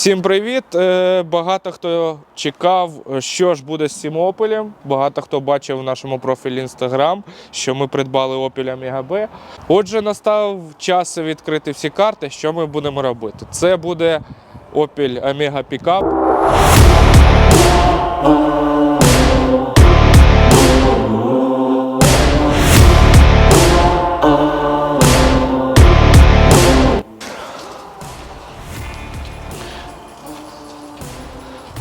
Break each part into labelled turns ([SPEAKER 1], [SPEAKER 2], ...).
[SPEAKER 1] Всім привіт! Е, Багато хто чекав, що ж буде з цим опелем. Багато хто бачив в нашому профілі Instagram, що ми придбали опеля B. Отже, настав час відкрити всі карти. Що ми будемо робити? Це буде Opel Omega Pickup.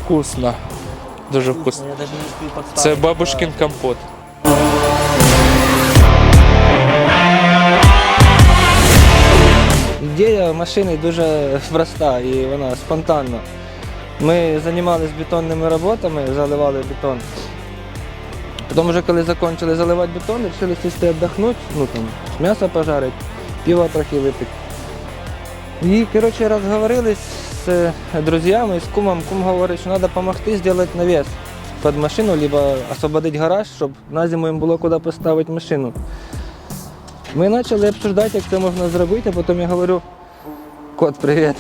[SPEAKER 1] Вкусно. Дуже вкусно. Це бабушкин компот.
[SPEAKER 2] Ідея машини дуже проста і вона спонтанна. Ми займалися бетонними роботами, заливали бетон. Потім вже коли закінчили заливати бетон, вирішили сісти віддохнути, ну там, м'ясо пожарити, пиво трохи випити. І, коротше, розговорились з друзями, з кумом. Кум говорить, що треба допомогти зробити навіс під машину, либо освободити гараж, щоб на зиму їм було куди поставити машину. Ми почали обсуждати, як це можна зробити, а потім я говорю, кот, привіт.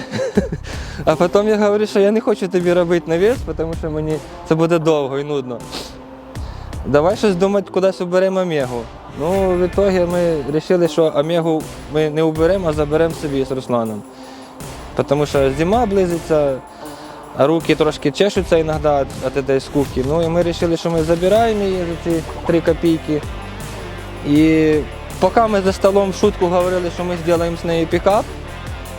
[SPEAKER 2] А потім я говорю, що я не хочу тобі робити навіс, тому що мені це буде довго і нудно. Давай щось думати, кудись уберемо Омегу. Ну, в ітогі ми вирішили, що Омегу ми не уберемо, а заберемо собі з Русланом. Тому що зима близиться, руки трошки чешуться іноді від скуки. Ну і ми вирішили, що ми забираємо її за ці 3 копійки. І поки ми за столом в шутку говорили, що ми зробимо з нею пікап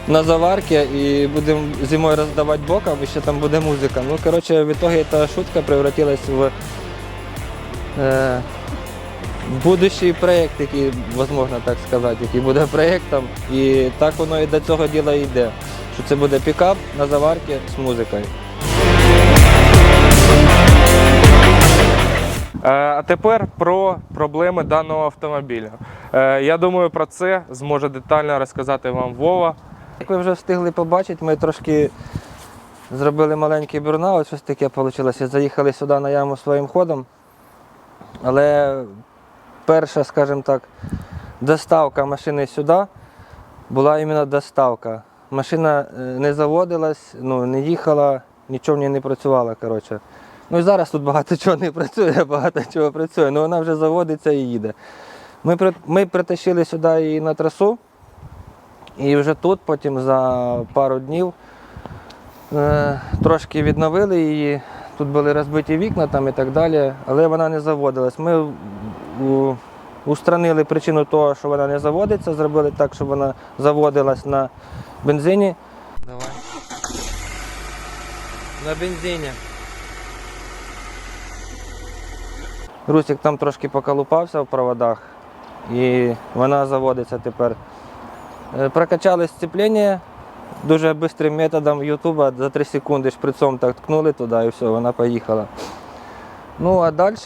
[SPEAKER 2] на заварки і будемо зимою роздавати боком, і ще там буде музика. Ну, коротше, в итоге ця шутка превратилась в е, будущий проєкт, який, можна так сказати, який буде проєктом. І так воно і до цього діла йде. Що це буде пікап на заварки з музикою.
[SPEAKER 1] Е, А тепер про проблеми даного автомобіля. Е, Я думаю, про це зможе детально розказати вам Вова.
[SPEAKER 2] Як ви вже встигли побачити, ми трошки зробили маленький бурнаут, щось таке вийшло. Заїхали сюди на яму своїм ходом. Але перша, скажімо так, доставка машини сюди була іменно доставка. Машина е, не заводилась, ну, не їхала, нічого в ній не працювало. Коротше. Ну і зараз тут багато чого не працює, багато чого працює, але вона вже заводиться і їде. Ми, ми притащили сюди її на трасу. І вже тут потім за пару днів е, трошки відновили її. Тут були розбиті вікна там і так далі, але вона не заводилась. Ми у- устранили причину того, що вона не заводиться, зробили так, щоб вона заводилась на бензині. Давай. На бензині. Русик там трошки поколупався в проводах і вона заводиться тепер. Е, Прокачали сцеплення дуже швидким методом Ютуба за 3 секунди шприцом так ткнули туди і все, вона поїхала. Ну а далі,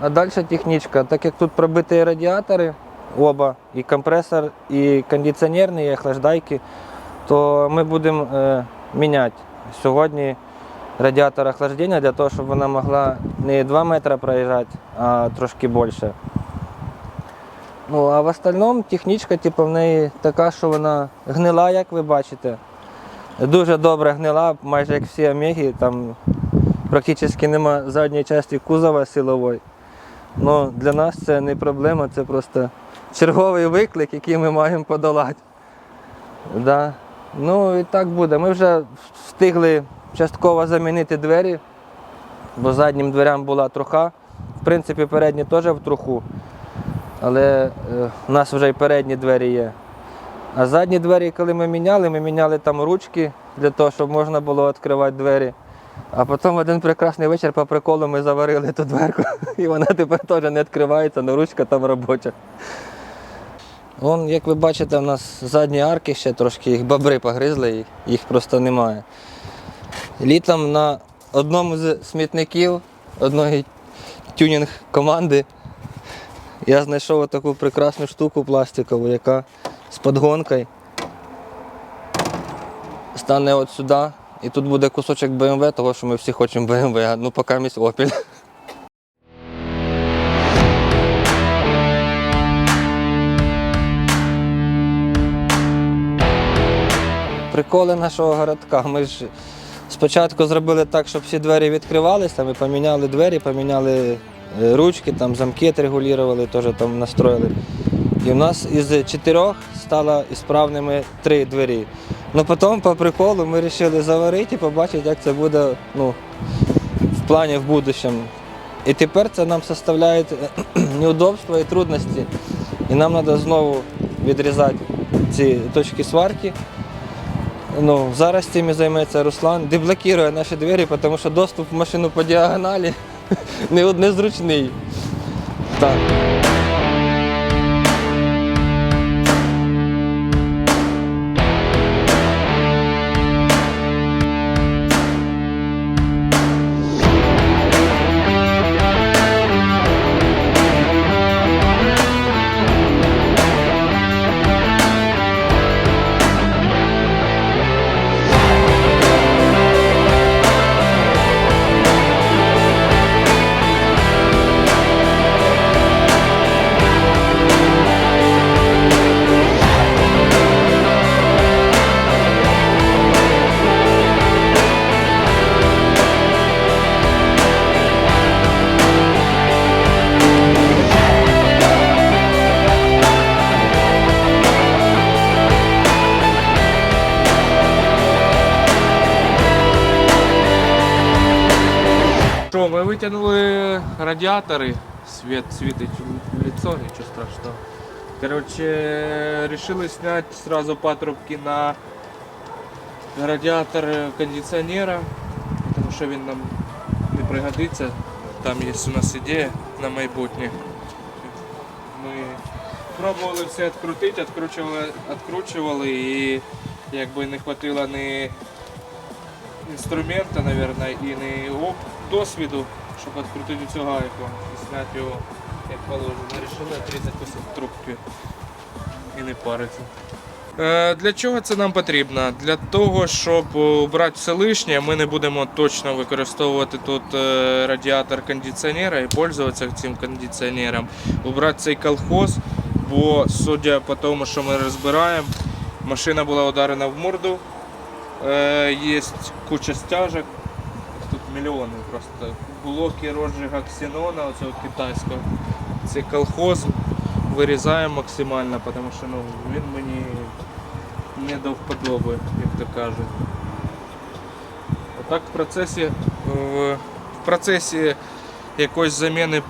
[SPEAKER 2] а далі технічка, так як тут пробиті радіатори, оба, і компресор, і кондиціонерні, і охлаждайки, то ми будемо е, міняти сьогодні радіатор охлаждення для того, щоб вона могла не 2 метри проїжджати, а трошки більше. Ну, а в остальному технічка, типу, в неї така, що вона гнила, як ви бачите. Дуже добре гнила, майже як всі омеги, там практично нема задньої частини кузова силової. Ну, для нас це не проблема, це просто черговий виклик, який ми маємо подолати. Да. Ну і так буде. Ми вже встигли частково замінити двері, бо заднім дверям була труха. В принципі, передні теж в труху. Але е, у нас вже і передні двері є. А задні двері, коли ми міняли, ми міняли там ручки для того, щоб можна було відкривати двері. А потім один прекрасний вечір по приколу ми заварили ту дверку, і вона тепер теж не відкривається, але ручка там робоча. Вон, як ви бачите, у нас задні арки ще трошки їх бобри погризли, їх просто немає. Літом на одному з смітників одної тюнінг команди я знайшов таку прекрасну штуку пластикову, яка з подгонкою стане от сюди. І тут буде кусочок BMW, того що ми всі хочемо BMW, ну поки місь Opel. Приколи нашого городка. Ми ж спочатку зробили так, щоб всі двері відкривалися, ми поміняли двері, поміняли е, ручки, там замки регулювали, теж там настроїли. І в нас із чотирьох стало ісправними три двері. Ну потім по приколу ми вирішили заварити і побачити, як це буде ну, в плані в будущем. І тепер це нам составляє неудобства і трудності. І нам треба знову відрізати ці точки сварки. Ну, зараз цим і займеться Руслан, деблокує наші двері, тому що доступ в машину по діагоналі не незручний. Так.
[SPEAKER 1] Витягнули радіатори, світ світить в лицо, нічого страшного. Короче, решили снять сразу патрубки на радіатор кондиціонера, тому що він нам не пригодиться. Там є у нас ідея на майбутнє. Ми пробували все відкрутити, відкручували, відкручували і якби не хватило ні інструмента, наверное, і не досвіду, щоб відкрутити цю гайку і зняти його як положено. Рішили отрізати ось трубки і не париться. Е, Для чого це нам потрібно? Для того, щоб убрати все лишнє, ми не будемо точно використовувати тут е, радіатор кондиціонера і пользуватися цим кондиціонером. Убрати цей колхоз, бо судя по тому, що ми розбираємо, машина була ударена в морду, Е, Є куча стяжок. Мільйони просто. Блоки розжига ксенона, оцього китайського. Це колхоз вирізаємо максимально, тому що ну, він мені не до вподоби, як то кажуть. Отак в процесі, в, в процесі якоїсь заміни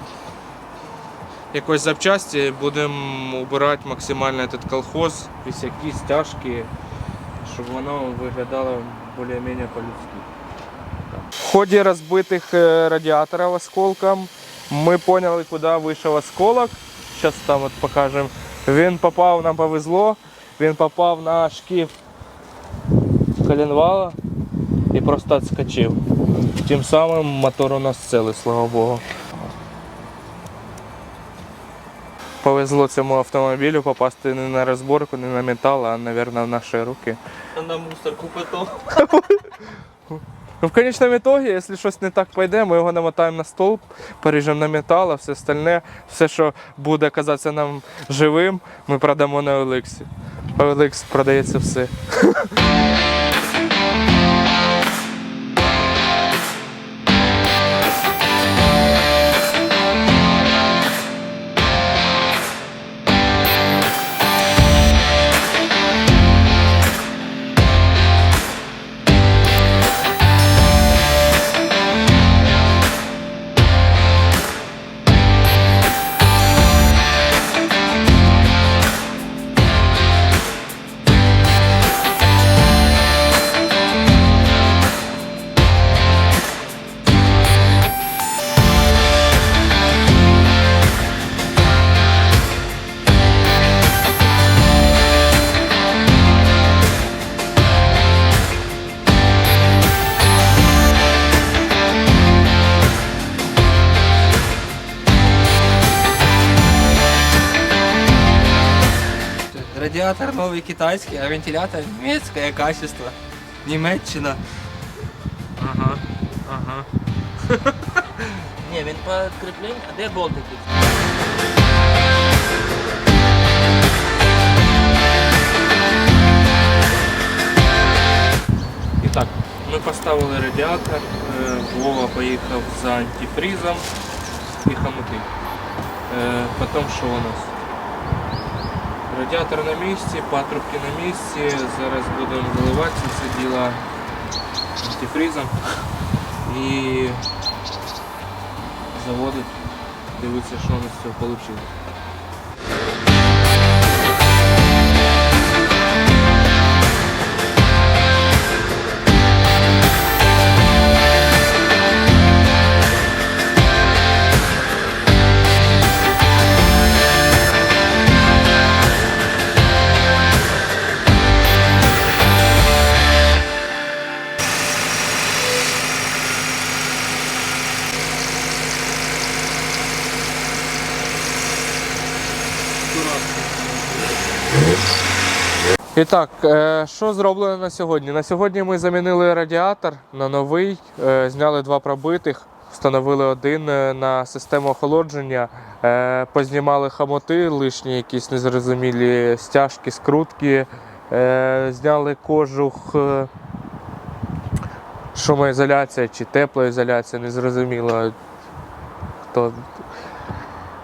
[SPEAKER 1] якоїсь запчасті будемо убирати максимально этот колхоз, всякі стяжки щоб воно виглядало більш-менш по-людськи. В ході розбитих е, радіаторів осколком ми поняли, куди вийшов осколок. Зараз там от покажемо. Він попав, нам повезло, він попав на шкіф коленвала і просто відскочив. Тим самим мотор у нас цілий, слава Богу. Повезло цьому автомобілю попасти не на розборку, не на метал, а, мабуть, в наші руки.
[SPEAKER 2] На мусорку потім.
[SPEAKER 1] Ну, в конечном итоге, якщо щось не так пойде, ми його намотаємо на столб, поріжемо на метал, а все остальне, все, що буде казатися нам живим, ми продамо на Еликсі. Еликс продається все.
[SPEAKER 2] Радіатор новий китайський, а вентилятор німецьке качество. Німеччина.
[SPEAKER 1] Ага, ага.
[SPEAKER 2] Ні, він по кріпленню, а де болтики?
[SPEAKER 1] поставили радіатор, е, Вова поїхав за антифрізом і хомути. Е, Потім що у нас? Радіатор на місці, патрубки на місці. Зараз будемо заливати все діло антифрізом і заводити, дивитися, що у нас з цього вийшло. І так, е, що зроблено на сьогодні? На сьогодні ми замінили радіатор на новий, е, зняли два пробитих, встановили один е, на систему охолодження, познімали хамоти, лишні якісь незрозумілі стяжки, скрутки, зняли кожух, шумоізоляція чи теплоізоляція, незрозуміло. Хто,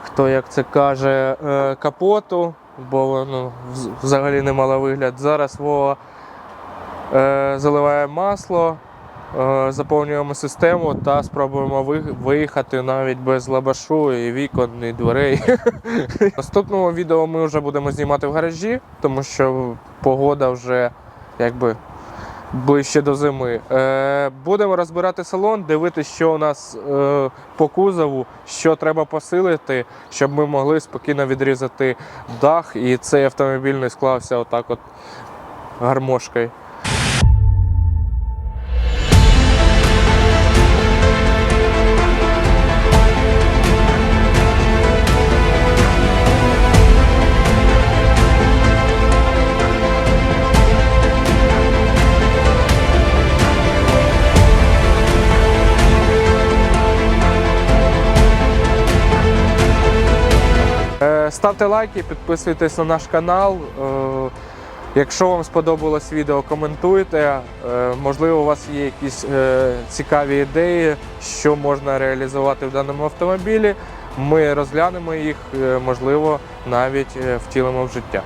[SPEAKER 1] хто як це каже, капоту, бо ну, взагалі не мала вигляд. Зараз Вова е, заливає масло, е, заповнюємо систему та спробуємо ви- виїхати навіть без лабашу і вікон, і дверей. Наступного відео ми вже будемо знімати в гаражі, тому що погода вже якби ближче до зими. Е, будемо розбирати салон, дивитися, що у нас е, по кузову, що треба посилити, щоб ми могли спокійно відрізати дах, і цей автомобіль не склався отак от гармошкою. Ставте лайки, підписуйтесь на наш канал. Е, Якщо вам сподобалось відео, коментуйте. Е, Можливо, у вас є якісь е, цікаві ідеї, що можна реалізувати в даному автомобілі. Ми розглянемо їх, можливо, навіть втілимо в життя.